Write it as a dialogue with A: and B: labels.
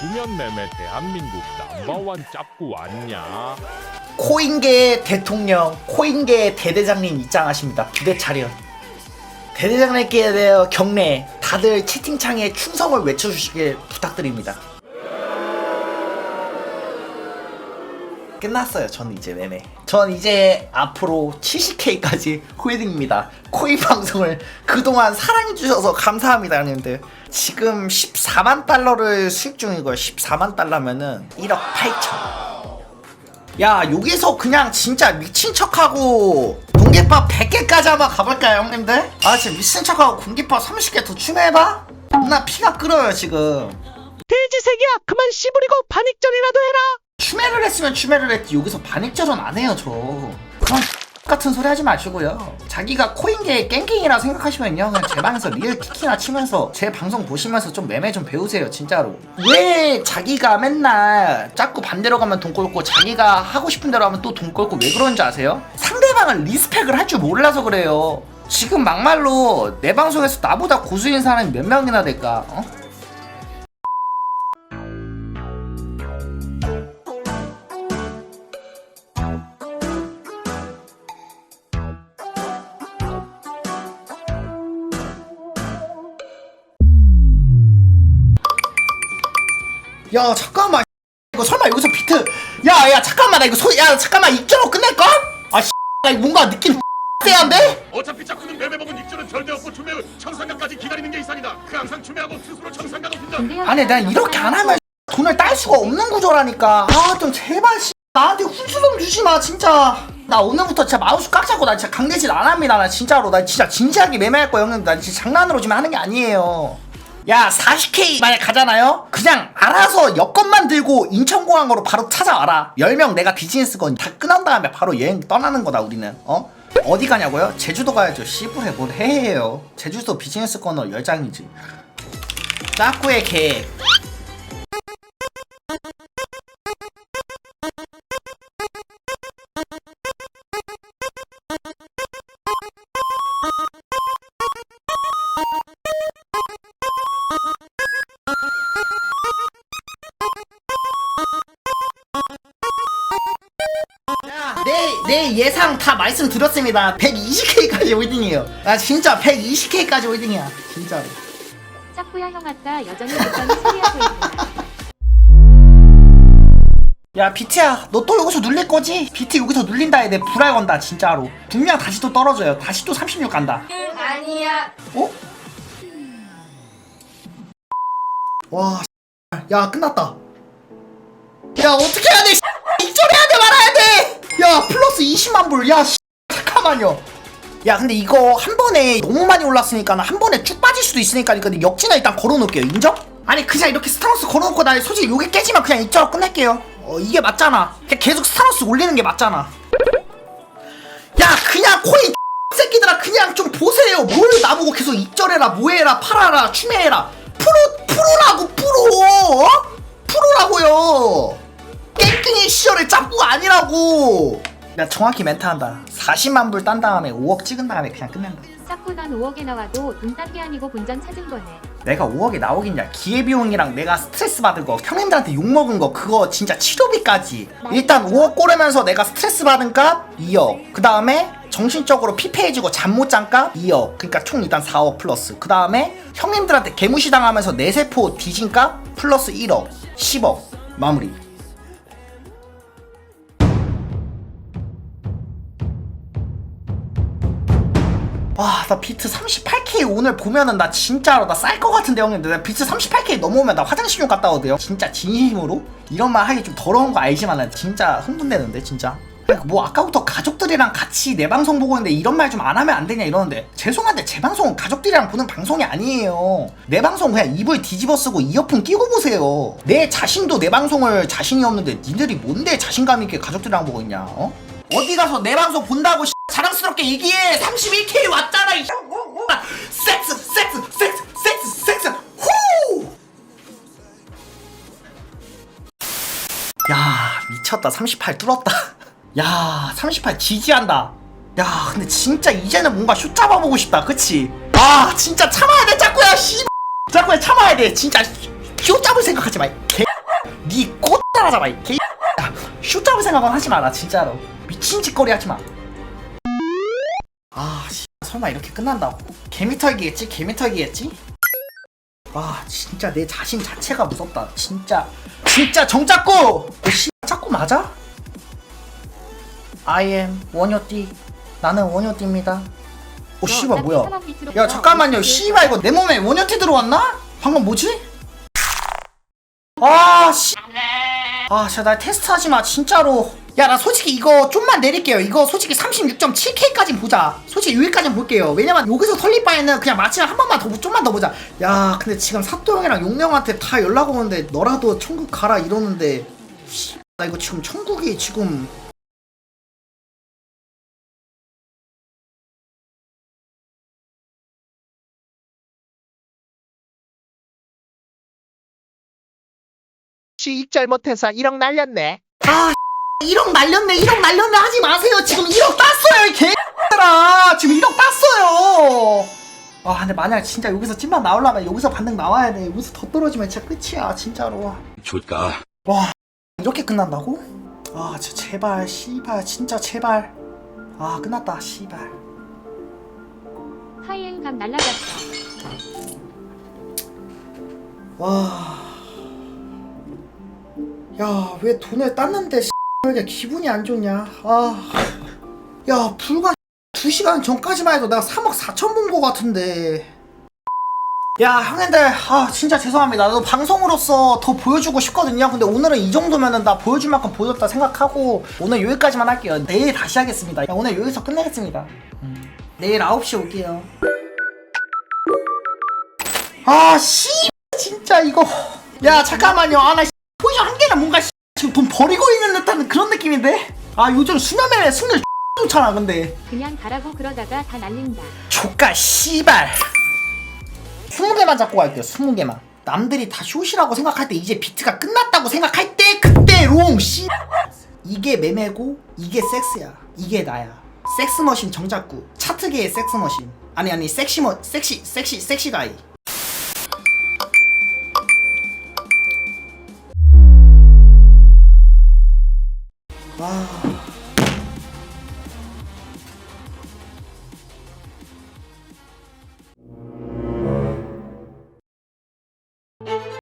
A: 수면 매매 대한민국 넘버원 짭구 왔냐?
B: 코인계 대통령, 코인계 대대장님 입장하십니다. 부대 차렷. 대대장님께 대해 경례. 다들 채팅창에 충성을 외쳐주시길 부탁드립니다. 끝났어요. 저는 이제 매매. 전 이제 앞으로 70K까지 호이딩입니다. 코인 방송을 그동안 사랑해주셔서 감사합니다, 형님들. 지금 14만 달러를 수익 중이고요. 14만 달러면은 1억 8천. 야 여기서 그냥 진짜 미친 척하고 공깃밥 100개까지 한번 가볼까요 형님들? 아 진짜 미친 척하고 공깃밥 30개 더 추가해봐? 나 피가 끓어요 지금
C: 돼지 새끼야 그만 씨부리고 반익전이라도 해라
B: 추매를 했으면 추매를 했지. 여기서 반익절은 안 해요 저. 그런 같은 소리 하지 마시고요. 자기가 코인계의 깽깽이라 생각하시면요. 그냥 제 방에서 리얼 키키나 치면서 제 방송 보시면서 좀 매매 좀 배우세요 진짜로. 왜 자기가 맨날 자꾸 반대로 가면 돈 꼴고 자기가 하고 싶은 대로 하면 또 돈 꼴고 왜 그러는지 아세요? 상대방을 리스펙을 할 줄 몰라서 그래요. 지금 막말로 내 방송에서 나보다 고수인 사람이 몇 명이나 될까? 어? 야 잠깐만. 이거 설마 여기서 비트. 야야 잠깐만. 나 이거 소 야 잠깐만. 입절로 끝낼걸? 아 씨, 나 이거 뭔가 느낌 쎄한데?
D: 어차피 짝꿍은 매매먹은 입주는 절대 없고 추매을 청산가까지 기다리는 게 이상이다. 그 항상 추매하고 스스로 청산가 높인다.
B: 아니 난 이렇게 안 하면 돈을 딸 수가 없는 구조라니까. 아 좀 제발 씨, 나한테 훈수 좀 주지 마 진짜. 나 오늘부터 진짜 마우스 꽉 잡고 나 진짜 강대질 안 합니다. 나 진짜로. 나 진짜 진지하게 매매할 거야 형님 나 진짜 장난으로 지금 하는 게 아니에요 야 40K 만약 가잖아요? 그냥 알아서 여권만 들고 인천공항으로 바로 찾아와라 10명 내가 비즈니스건 다 끊은 다음에 바로 여행 떠나는 거다 우리는 어? 어디 가냐고요? 제주도 가야죠 씨부해 뭘 해해요 제주도 비즈니스 건너 10장이지 짜꾸의 계획 내, 내 예상 다 말씀드렸습니다. 120K까지 홀딩이에요. 나 진짜 120K까지 홀딩이야. 진짜로.
E: 짝구야 형 아따 여전히 여전히 소리하고 있구나.
B: 야, 비트야, 너 또 여기서 눌릴 거지? 비트 여기서 눌린다 해. 내 불알 건다, 진짜로. 분명 다시 또 떨어져요. 다시 또 36 간다. 아니야. 어? 와, 야, 끝났다. 야, 어떻게 해야 돼? 플러스 20만 불. 야, 잠깐만요. 야, 근데 이거 한 번에 너무 많이 올랐으니까 한 번에 쭉 빠질 수도 있으니까 근데 역지나 일단 걸어놓을게요. 인정? 아니, 그냥 이렇게 스타러스 걸어놓고 나 솔직히 요게 깨지면 그냥 입절 끝낼게요. 어, 이게 맞잖아. 계속 스타러스 올리는 게 맞잖아. 야, 그냥 코인 새끼들아 그냥 좀 보세요. 뭘 나보고 계속 입절해라, 뭐해라, 팔아라, 추매해라. 프로, 프로라고, 프로! 어? 프로라고요. 깽깽이 시절의 짭구가 아니라고. 야, 정확히 멘트한다. 40만 불 딴 다음에 5억 찍은 다음에 그냥 끝낸다.
E: 짝구 난 5억에 나와도 돈 딴 게 아니고 본전 찾은 거네.
B: 내가 5억이 나오긴냐? 기회비용이랑 내가 스트레스 받은 거 형님들한테 욕먹은 거 그거 진짜 치료비까지. 일단 5억 꼬르면서 내가 스트레스 받은 값 2억. 그 다음에 정신적으로 피폐해지고 잠 못 잔 값 2억. 그러니까 총 일단 4억 플러스. 그 다음에 형님들한테 개무시 당하면서 내 세포 뒤진 값 플러스 1억. 10억. 마무리 와, 나 비트 38K 오늘 보면은 나 진짜로 나 쌀 것 같은데 형님들. 나 비트 38K 넘어오면 나 화장실 좀 갔다 오대요. 진짜 진심으로? 이런 말 하기 좀 더러운 거 알지만 나 진짜 흥분되는데 진짜. 그러니까 뭐 아까부터 가족들이랑 같이 내 방송 보고 있는데 이런 말 좀 안 하면 안 되냐 이러는데 죄송한데 제 방송은 가족들이랑 보는 방송이 아니에요. 내 방송 그냥 입을 뒤집어 쓰고 이어폰 끼고 보세요. 내 자신도 내 방송을 자신이 없는데 니들이 뭔데 자신감 있게 가족들이랑 보고 있냐? 어? 어디 가서 내 방송 본다고 씨, 자랑스럽게 얘기해 31K 왔잖아 이 섹스 섹스 섹스 섹스 섹스 후! 야 미쳤다 38 뚫었다 야 38 지지한다 야 근데 진짜 이제는 뭔가 슛 잡아보고 싶다 그치 아 진짜 참아야 돼 짝구야 씨 짝구야 참아야 돼 진짜 쇼 잡을 생각하지 마. 개. 니꽃 따라잡아. 이 개. 야, 쇼 잡을 생각은 하지 마라 진짜로. 미친 짓거리 하지 마. 아, 씨, 설마 이렇게 끝난다고? 개미털기겠지? 개미털기겠지? 와, 진짜 내 자신 자체가 무섭다. 진짜, 진짜 정작고. 너 씨, 자꾸 맞아? I am 원효띠. 나는 원효띠입니다. 오, 씨발 뭐야? 야 잠깐만요 씨발 이거 내 몸에 원효티 들어왔나? 방금 뭐지? 아 씨. 아 진짜 날 테스트하지 마 진짜로 야 나 솔직히 이거 좀만 내릴게요. 이거 솔직히 36.7K까지 보자. 솔직히 여기까지 볼게요. 왜냐면 여기서 털릴 바에는 그냥 마치면 한 번만 더 좀만 더 보자. 야 근데 지금 사또 형이랑 용명한테 다 연락 오는데 너라도 천국 가라 이러는데 씨, 나 이거 지금 천국이 지금.
C: 씨 잘못해서 1억 날렸네.
B: 아 1억 날렸네 1억 날렸네 하지 마세요 지금 1억 땄어요 이 개들아 지금 1억 땄어요 아 근데 만약 진짜 여기서 찐만 나오려면 여기서 반등 나와야 돼 여기서 더 떨어지면 진짜 끝이야 진짜로
D: 좋다.
B: 와 이렇게 끝난다고? 아 진짜 제발 씨발 진짜 제발 아 끝났다 씨발
E: 하이엔감 날라갔어.
B: 와. 야, 왜 돈을 땄는데 씨, 이렇게 기분이 안 좋냐? 아. 야, 불과 2시간 전까지만 해도 내가 3억 4천 본 거 같은데. 야, 형님들, 아, 진짜 죄송합니다. 나도 방송으로서 더 보여주고 싶거든요. 근데 오늘은 이 정도면은 나 보여줄 만큼 보여줬다 생각하고 오늘 여기까지만 할게요. 내일 다시 하겠습니다. 야, 오늘 여기서 끝내겠습니다. 음. 내일 9시에 올게요. 아, 씨. 진짜 이거 야 잠깐만요 아나 포지션 한 개는 뭔가 씨, 지금 돈 버리고 있는 듯한 그런 느낌인데? 아 요즘 수남의 승률 좋잖아 근데.
E: 그냥 가라고 그러다가 다 날린다.
B: 조카 씨발. 20개만 잡고 갈게요 20개만. 남들이 다 숏이라고 생각할 때 이제 비트가 끝났다고 생각할 때 그때 롱씨. 이게 매매고 이게 섹스야. 이게 나야. 섹스머신 정작구. 차트계의 섹스머신. 아니 아니 섹시머 섹시 섹시 섹시가이 Thank you.